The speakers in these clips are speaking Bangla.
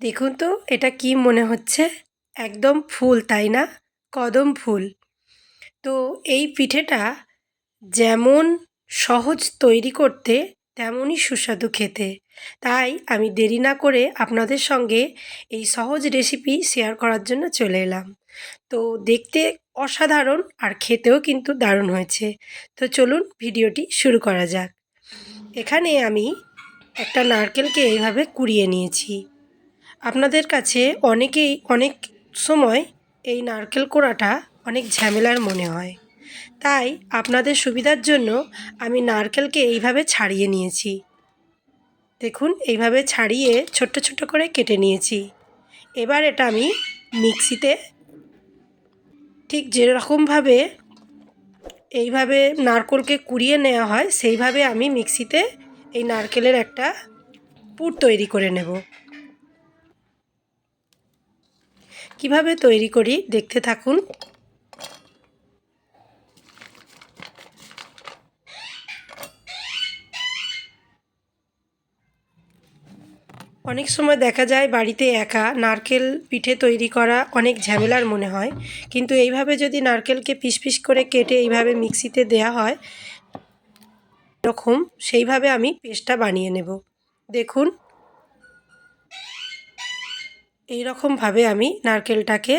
দেখুন তো, এটা কি মনে হচ্ছে? একদম ফুল, তাই না? কদম ফুল। তো এই পিঠেটা যেমন সহজ তৈরি করতে, তেমনই সুস্বাদু খেতে। তাই আমি দেরি না করে আপনাদের সঙ্গে এই সহজ রেসিপি শেয়ার করার জন্য চলে এলাম। তো দেখতে অসাধারণ আর খেতেও কিন্তু দারুণ হয়েছে। তো চলুন ভিডিওটি শুরু করা যাক। এখানে আমি একটা নারকেলকে এইভাবে কুড়িয়ে নিয়েছি। আপনাদের কাছে অনেকেই, অনেক সময় এই নারকেল কোড়াটা অনেক ঝামেলার মনে হয়। তাই আপনাদের সুবিধার জন্য আমি নারকেলকে এইভাবে ছাড়িয়ে নিয়েছি। দেখুন, এইভাবে ছাড়িয়ে ছোট্ট ছোট্ট করে কেটে নিয়েছি। এবার এটা আমি মিক্সিতে ঠিক যেরকমভাবে এইভাবে নারকেলকে কুড়িয়ে নেওয়া হয়, সেইভাবে আমি মিক্সিতে এই নারকেলের একটা পুর তৈরি করে নেব। কীভাবে তৈরি করি দেখতে থাকুন। অনেক সময় দেখা যায় বাড়িতে একা নারকেল পিঠে তৈরি করা অনেক ঝামেলার মনে হয়। কিন্তু এইভাবে যদি নারকেলকে পিস পিস করে কেটে এইভাবে মিক্সিতে দেয়া হয়, এরকম সেইভাবে আমি পেস্টটা বানিয়ে নেব। দেখুন। এই রকমভাবে আমি নারকেলটাকে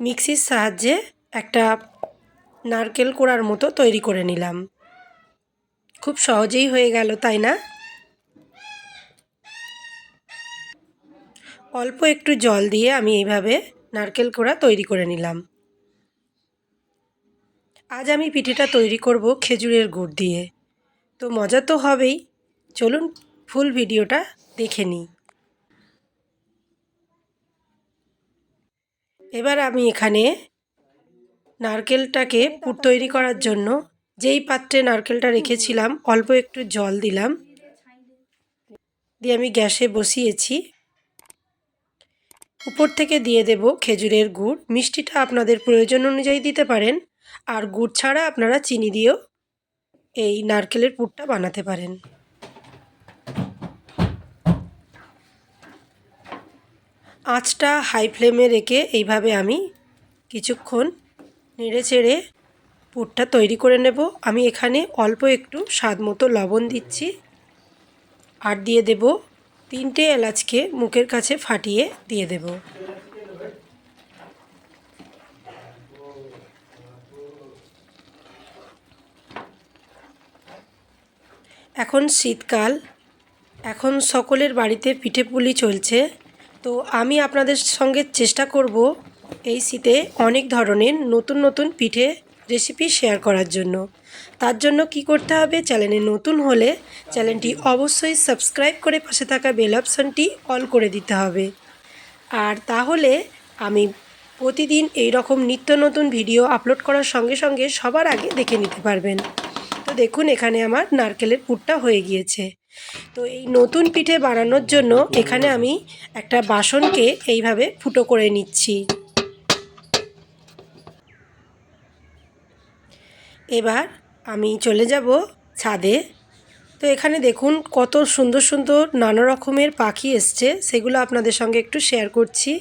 মিক্সির সাহায্যে একটা নারকেল কোড়ার মতো তৈরি করে নিলাম। খুব সহজেই হয়ে গেল, তাই না? অল্প একটু জল দিয়ে আমি এইভাবে নারকেল কোড়া তৈরি করে নিলাম। আজ আমি পিঠেটা তৈরি করব খেজুরের গুড় দিয়ে। তো মজা তো হবেই। চলুন ফুল ভিডিওটা দেখে নিই। এবার আমি এখানে নারকেলটাকে পুর তৈরি করার জন্য যেই পাত্রে নারকেলটা রেখেছিলাম, অল্প একটু জল দিলাম। দিয়ে আমি গ্যাসে বসিয়েছি। উপর থেকে দিয়ে দেব খেজুরের গুড়। মিষ্টিটা আপনাদের প্রয়োজন অনুযায়ী দিতে পারেন। আর গুড় ছাড়া আপনারা চিনি দিয়েও এই নারকেলের পুরটা বানাতে পারেন। আঁচটা হাই ফ্লেমে রেখে এইভাবে আমি কিছুক্ষণ নেড়ে চেড়ে পুরটা তৈরি করে নেব। আমি এখানে অল্প একটু স্বাদ মতো লবণ দিচ্ছি আর দিয়ে দেব তিনটে এলাচকে মুখের কাছে ফাটিয়ে দিয়ে দেব। এখন শীতকাল, এখন সকলের বাড়িতে পিঠে পুলি চলছে। তো আমি আপনাদের সঙ্গে চেষ্টা করব এই শীতে অনেক ধরনের নতুন নতুন পিঠে রেসিপি শেয়ার করার জন্য। তার জন্য কি করতে হবে? চ্যানেলে নতুন হলে চ্যানেলটি অবশ্যই সাবস্ক্রাইব করে পাশে থাকা বেল অপশানটি অল করে দিতে হবে। আর তাহলে আমি প্রতিদিন এই রকম নিত্য নতুন ভিডিও আপলোড করার সঙ্গে সঙ্গে সবার আগে দেখে নিতে পারবেন। তো দেখুন, এখানে আমার নারকেলের পুরটা হয়ে গিয়েছে। তো এই নতুন পিঠে বানানোর জন্য এখানে আমি একটা বাসনকে এইভাবে ফুটো করে নিচ্ছি। এবার আমি চলে যাব ছাদে। তো এখানে দেখুন কত সুন্দর সুন্দর নানা রকমের পাখি এসছে, সেগুলো আপনাদের সঙ্গে একটু শেয়ার করছি।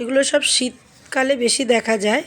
এগুলো সব শীতকালে বেশি দেখা যায়।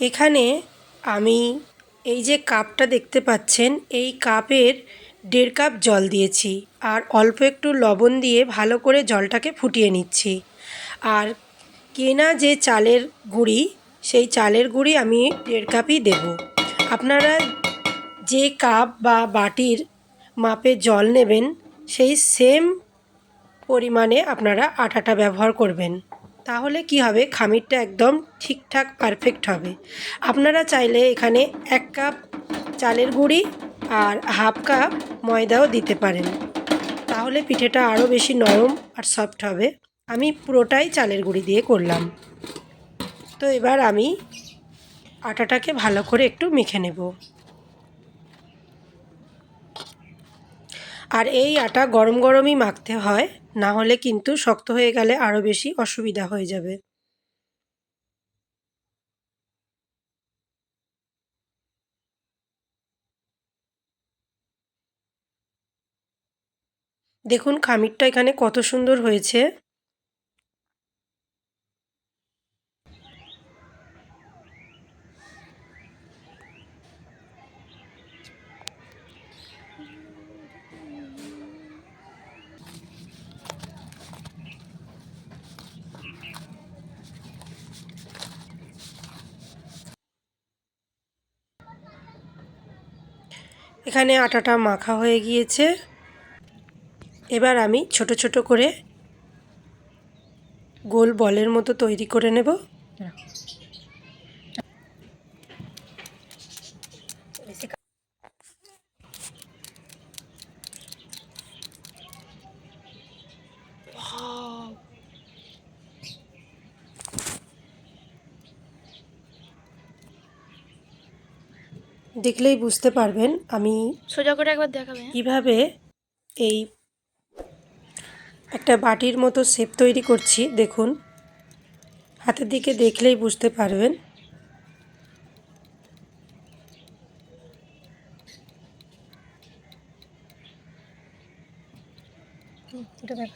এখানে আমি এই যে কাপটা দেখতে পাচ্ছেন, এই কাপের দেড় কাপ জল দিয়েছি আর অল্প একটু লবণ দিয়ে ভালো করে জলটাকে ফুটিয়ে নিচ্ছি। আর কেনা যে চালের গুঁড়ি, সেই চালের গুঁড়ি আমি দেড় কাপই দেব। আপনারা যে কাপ বা বাটির মাপে জল নেবেন, সেই সেম পরিমাণে আপনারা আটাটা ব্যবহার করবেন। তাহলে কি হবে? খামিরটা একদম ঠিকঠাক পারফেক্ট হবে। আপনারা চাইলে এখানে এক কাপ চালের গুঁড়ি আর হাফ কাপ ময়দাও দিতে পারেন। তাহলে পিঠেটা আরও বেশি নরম আর সফট হবে। আমি পুরোটাই চালের গুঁড়ি দিয়ে করলাম। তো এবার আমি আটাটাকে ভালো করে একটু মেখে নেব। আর এই আটা গরম গরমই মাখতে হয়, না হলে কিন্তু শক্ত হয়ে গেলে আরও বেশি অসুবিধা হয়ে যাবে। দেখুন, খামিরটা এখানে কত সুন্দর হয়েছে। এখানে আটাটা মাখা হয়ে গিয়েছে। এবার আমি ছোট ছোট করে গোল বলের মতো তৈরি করে নেব। দেখলেই বুঝতে পারবেন আমি সোজা করে একবার দেখাবে কীভাবে এই একটা বাটির মতো শেপ তৈরি করছি দেখুন। হাতের দিকে দেখলেই বুঝতে পারবেন। এটা দেখ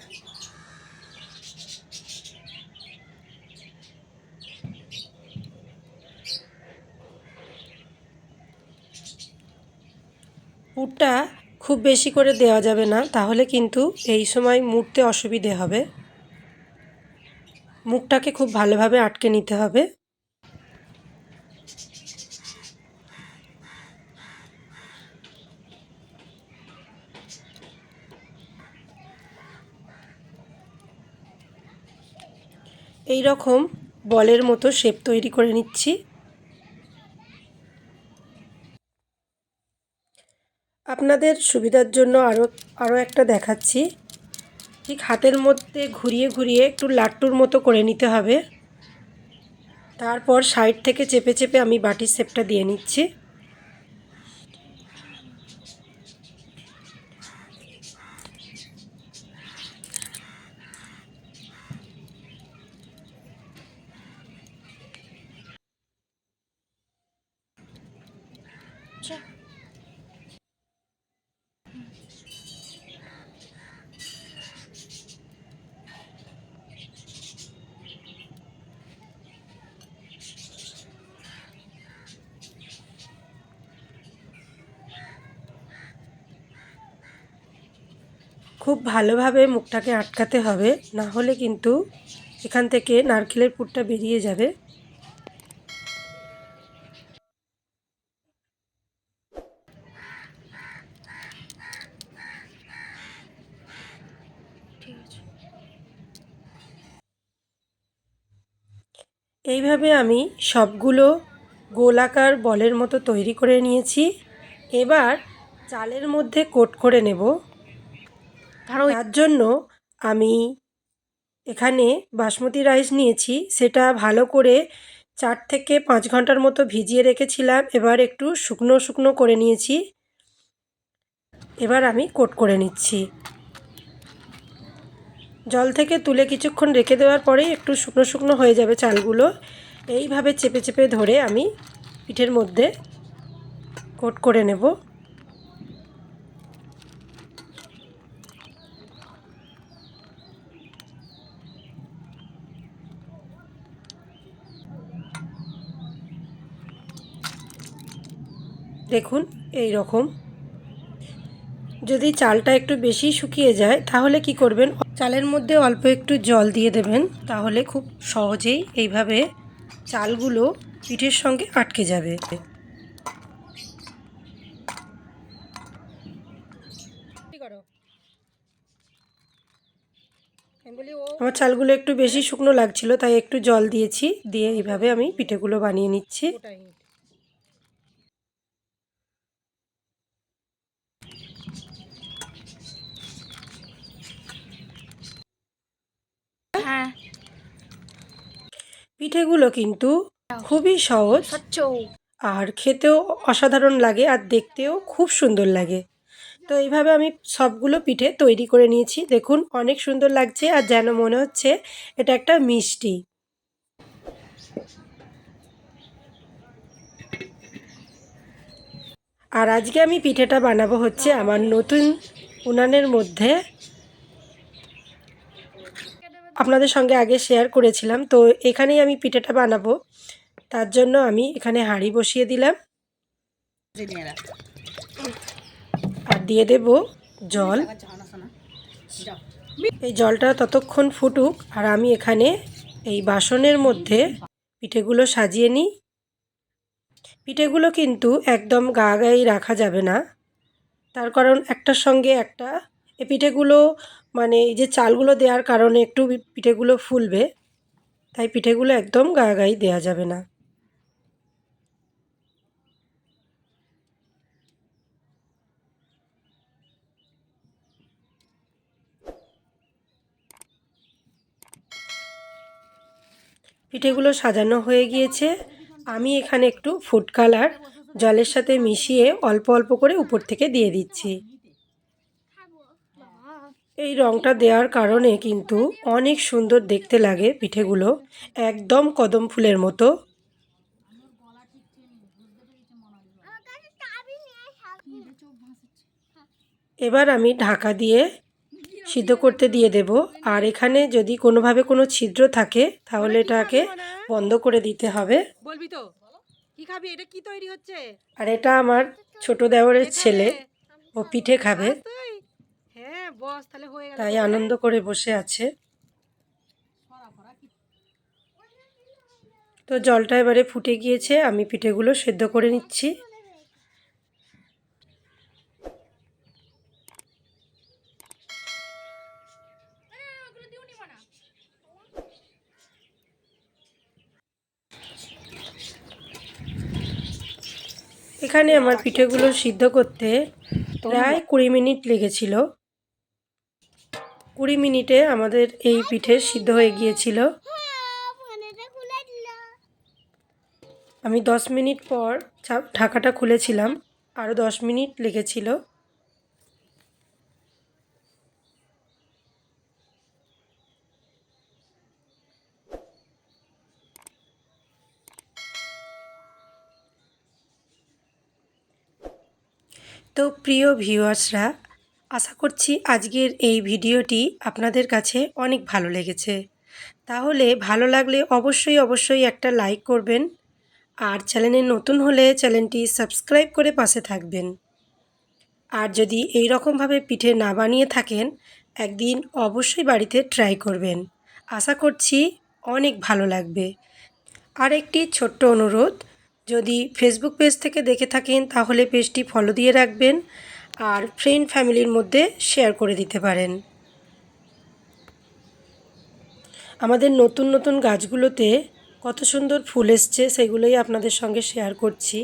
পুরটা খুব বেশি করে দেওয়া যাবে না, তাহলে কিন্তু এই সময় মুড়তে অসুবিধে হবে। মুখটাকে খুব ভালোভাবে আটকে নিতে হবে। এই রকম বলের মতো শেপ তৈরি করে নিচ্ছি। আপনাদের সুবিধার জন্য আরও আরও একটা দেখাচ্ছি। ঠিক হাতের মধ্যে ঘুরিয়ে ঘুরিয়ে একটু লাট্টুর মতো করে নিতে হবে। তারপর সাইড থেকে চেপে চেপে আমি বাটির শেপটা দিয়ে নিচ্ছি। খুব ভালোভাবে মুখটাকে আটকাতে হবে, না হলে কিন্তু এখান থেকে নারকেলের পুরটা বেরিয়ে যাবে। এইভাবে আমি সবগুলো গোলাকার বলের মতো তৈরি করে নিয়েছি। এবার চালের মধ্যে কোট করে নেব। তার জন্য আমি এখানে বাসমতি রাইস নিয়েছি, সেটা ভালো করে চার থেকে পাঁচ ঘণ্টার মতো ভিজিয়ে রেখেছিলাম। এবার একটু শুকনো শুকনো করে নিয়েছি। এবার আমি কোট করে নিচ্ছি। জল থেকে তুলে কিছুক্ষণ রেখে দেওয়ার পরেই একটু শুকনো শুকনো হয়ে যাবে চালগুলো। এইভাবে চেপে চেপে ধরে আমি পিঠের মধ্যে কোট করে নেব। দেখুন এই রকম যদি চালটা একটু বেশি শুকিয়ে যায়, তাহলে কি করবেন? চালের মধ্যে অল্প একটু জল দিয়ে দেবেন, তাহলে খুব সহজেই এইভাবে চালগুলো পিঠের সঙ্গে আটকে যাবে। আমার চালগুলো একটু বেশি শুকনো লাগছিল, তাই একটু জল দিয়েছি, দিয়ে এইভাবে আমি পিঠেগুলো বানিয়ে নিচ্ছি। হ্যাঁ। পিঠেগুলো কিন্তু খুবই সহজ আর খেতেও অসাধারণ লাগে আর দেখতেও খুব সুন্দর লাগে। তো এইভাবে আমি সবগুলো পিঠে তৈরি করে নিয়েছি। দেখুন অনেক সুন্দর লাগছে আর যেন মনে হচ্ছে এটা একটা মিষ্টি। আর আজকে আমি পিঠেটা বানাবো হচ্ছে আমার নতুন উনানের মধ্যে আপনাদের সঙ্গে আগে শেয়ার করেছিলাম। তো এখানেই আমি পিঠেটা বানাবো। তার জন্য আমি এখানে হাঁড়ি বসিয়ে দিলাম। আর দিয়ে দেব জল। এই জলটা ততক্ষণ ফুটুক। আর আমি এখানে এই বাসনের মধ্যে পিঠেগুলো সাজিয়ে নিই। পিঠেগুলো কিন্তু একদম গা গায়ে রাখা যাবে না। তার কারণ একটার সঙ্গে একটা। এই পিঠেগুলো মানে এই যে চালগুলো দেওয়ার কারণে একটু পিঠেগুলো ফুলবে, তাই পিঠেগুলো একদম গা গায়ে দেওয়া যাবে না। পিঠেগুলো সাজানো হয়ে গিয়েছে। আমি এখানে একটু ফুড কালার জলের সাথে মিশিয়ে অল্প অল্প করে উপর থেকে দিয়ে দিচ্ছি। এই রঙটা দেওয়ার কারণে কিন্তু অনেক সুন্দর দেখতে লাগে পিঠেগুলো একদম কদম ফুলের মতো। এবার আমি ঢাকা দিয়ে সিদ্ধ করতে দিয়ে দেব। আর এখানে যদি কোনোভাবে কোনো ছিদ্র থাকে তাহলে এটাকে বন্ধ করে দিতে হবে। বলবি তো? কি খাবি? এটা কি তৈরি হচ্ছে? আর এটা আমার ছোট দেওরের ছেলে ও পিঠে খাবে। তুই হ্যাঁ তাহলে হয়ে তাই আনন্দ করে বসে আছে। তো জলটা এবারে ফুটে গিয়েছে আমি পিঠেগুলো সেদ্ধ করে নিচ্ছি। এখানে আমার পিঠেগুলো সিদ্ধ করতে প্রায় কুড়ি মিনিট লেগেছিল। কুড়ি মিনিটে আমাদের এই পিঠে সিদ্ধ হয়ে গিয়েছিল। আমি দশ মিনিট পর ঢাকাটা খুলেছিলাম আরও দশ মিনিট লেগেছিল। তো প্রিয় ভিউয়ার্সরা আশা করছি আজকের এই ভিডিওটি আপনাদের কাছে অনেক ভালো লেগেছে। তাহলে ভালো লাগলে অবশ্যই অবশ্যই একটা লাইক করবেন। আর চ্যানেলে নতুন হলে চ্যানেলটি সাবস্ক্রাইব করে পাশে থাকবেন। আর যদি এই রকমভাবে পিঠে না বানিয়ে থাকেন, একদিন অবশ্যই বাড়িতে ট্রাই করবেন। আশা করছি অনেক ভালো লাগবে। আর একটি ছোট্ট অনুরোধ, যদি ফেসবুক পেজ থেকে দেখে থাকেন, তাহলে পেজটি ফলো দিয়ে রাখবেন। আর ফ্রেন্ড ফ্যামিলির মধ্যে শেয়ার করে দিতে পারেন। আমাদের নতুন নতুন গাছগুলোতে কত সুন্দর ফুল এসছে, সেগুলোই আপনাদের সঙ্গে শেয়ার করছি।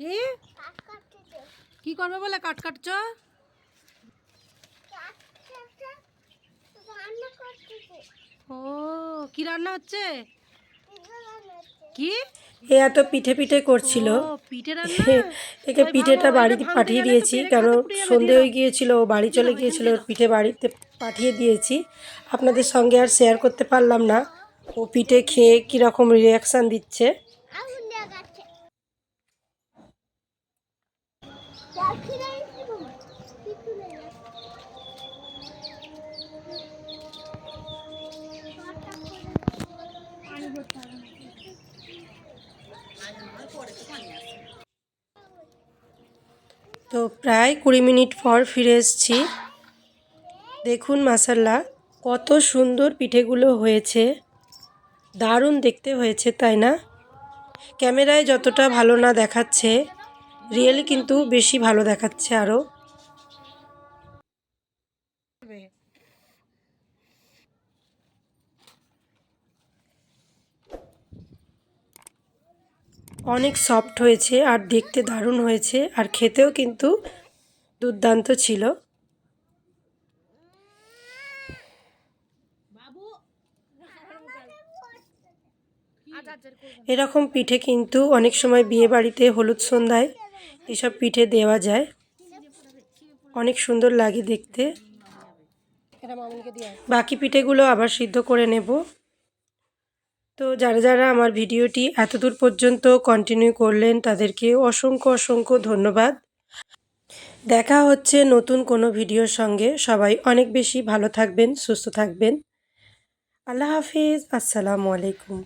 কি? কি করবে বলে কাট কাটছ? ও কি রান্না হচ্ছে? কি? এ এত পিঠে পিঠে করছিল। পিঠে একে পিঠেটা বাড়িতে পাঠিয়ে দিয়েছি কেন সন্ধে হয়ে গিয়েছিল ও বাড়ি চলে গিয়েছিল পিঠে বাড়িতে পাঠিয়ে দিয়েছি। আপনাদের সঙ্গে আর শেয়ার করতে পারলাম না। ও পিঠে খেয়ে কীরকম রিয়াকশান দিচ্ছে? তো প্রায় কুড়ি মিনিট পর ফিরে এসেছি। দেখুন মাসাল্লা কত সুন্দর পিঠেগুলো হয়েছে। দারুণ দেখতে হয়েছে, তাই না? ক্যামেরায় যতটা ভালো না দেখাচ্ছে, রিয়েলি কিন্তু বেশি ভালো দেখাচ্ছে আরও অনেক সফট হয়েছে আর দেখতে দারুণ হয়েছে আর খেতেও কিন্তু দুর্দান্ত ছিল। এরকম পিঠে কিন্তু অনেক সময় বিয়ে বাড়িতে হলুদ সন্ধ্যায় এসব পিঠে দেওয়া যায়। অনেক সুন্দর লাগে দেখতে। বাকি পিঠেগুলো আবার সিদ্ধ করে নেব। তো যারা যারা আমার ভিডিওটি এতদূর পর্যন্ত কন্টিনিউ করলেন, তাদেরকে অসংখ্য অসংখ্য ধন্যবাদ। দেখা হচ্ছে নতুন কোনো ভিডিওর সঙ্গে। সবাই অনেক বেশি ভালো থাকবেন, সুস্থ থাকবেন। আল্লাহ হাফিজ। আসসালামু আলাইকুম।